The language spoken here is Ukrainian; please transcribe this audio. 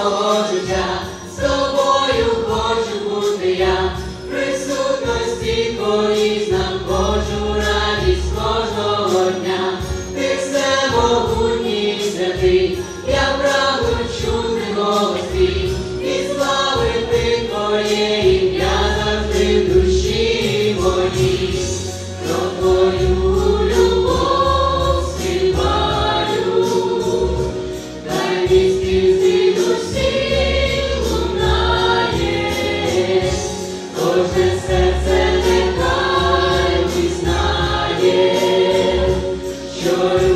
насолоджуся, з тобою хочу бути я, присутності твоїй знам хочу радість кожного дня, ти все могутній святий, я правду чути голос твій, і славити твоє ім'я завжди в душі моїй. Тобто Joy.